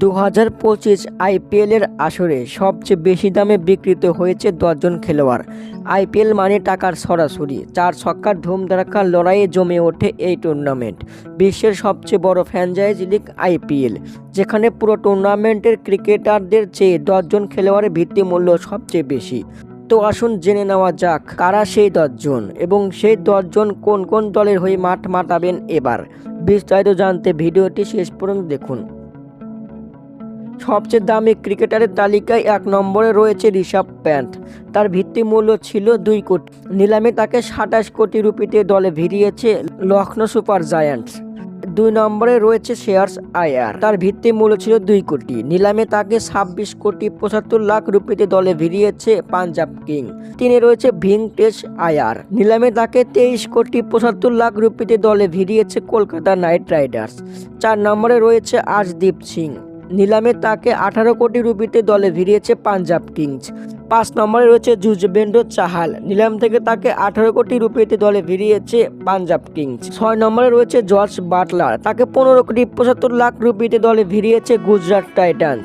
দু হাজার পঁচিশ আইপিএলের আসরে সবচেয়ে বেশি দামে বিক্রিত হয়েছে দশজন খেলোয়াড়। আইপিএল মানে টাকার সরাসরি, চার ছক্কার ধুমধারাক্কার লড়াইয়ে জমে ওঠে এই টুর্নামেন্ট। বিশ্বের সবচেয়ে বড় ফ্র্যাঞ্চাইজ লিগ আইপিএল, যেখানে পুরো টুর্নামেন্টের ক্রিকেটারদের চেয়ে দশজন খেলোয়াড়ের ভিত্তি মূল্য সবচেয়ে বেশি। তো আসুন জেনে নেওয়া যাক, কারা সেই দশজন এবং সেই দশজন কোন কোন দলের হয়ে মাঠ মাতাবেন এবার? বিস্তারিত জানতে ভিডিওটি শেষ পর্যন্ত দেখুন। সবচেয়ে দামি ক্রিকেটারের তালিকায় এক নম্বরে রয়েছে ঋষভ প্যান্ট তার ভিত্তি মূল্য ছিল দুই কোটি। নিলামে তাকে সাতাশ কোটি রুপিতে দলে ভিড়িয়েছে লখনৌ সুপার জায়ান্টস। দুই নম্বরে রয়েছে শেয়ার্স আয়ার। তার ভিত্তি মূল্য ছিল দুই কোটি। নিলামে তাকে ছাব্বিশ কোটি পঁচাত্তর লাখ রুপিতে দলে ভিড়িয়েছে পাঞ্জাব কিং। তিনে রয়েছে ভিংটেশ আয়ার। নিলামে তাকে তেইশ কোটি পঁচাত্তর লাখ রুপিতে দলে ভিড়িয়েছে কলকাতা নাইট রাইডার্স। চার নম্বরে রয়েছে আশদীপ সিং। নিলামে তাকে আঠারো কোটি রুপিতে দলে ভিড়িয়েছে পাঞ্জাব কিংস। পাঁচ নম্বরে রয়েছে যুজবেন্দ্র চাহাল। নিলাম থেকে তাকে আঠারো কোটি রুপিতে দলে ভিড়িয়েছে পাঞ্জাব কিংস। ছয় নম্বরে রয়েছে জর্জ বাটলার। তাকে পনেরো কোটি পঁচাত্তর লাখ রুপিতে দলে ভিড়িয়েছে গুজরাট টাইটান্স।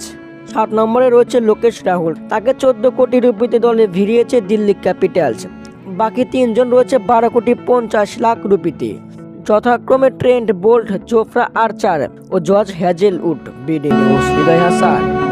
সাত নম্বরে রয়েছে লোকেশ রাহুল। তাকে চোদ্দ কোটি রুপিতে দলে ভিড়িয়েছে দিল্লি ক্যাপিটালস। বাকি তিনজন রয়েছে বারো কোটি পঞ্চাশ লাখ রুপিতে। যথাক্রমে ট্রেন্ট বোল্ট জোফরা আর্চার ও George Hazlewood BD news Hriday Hasan.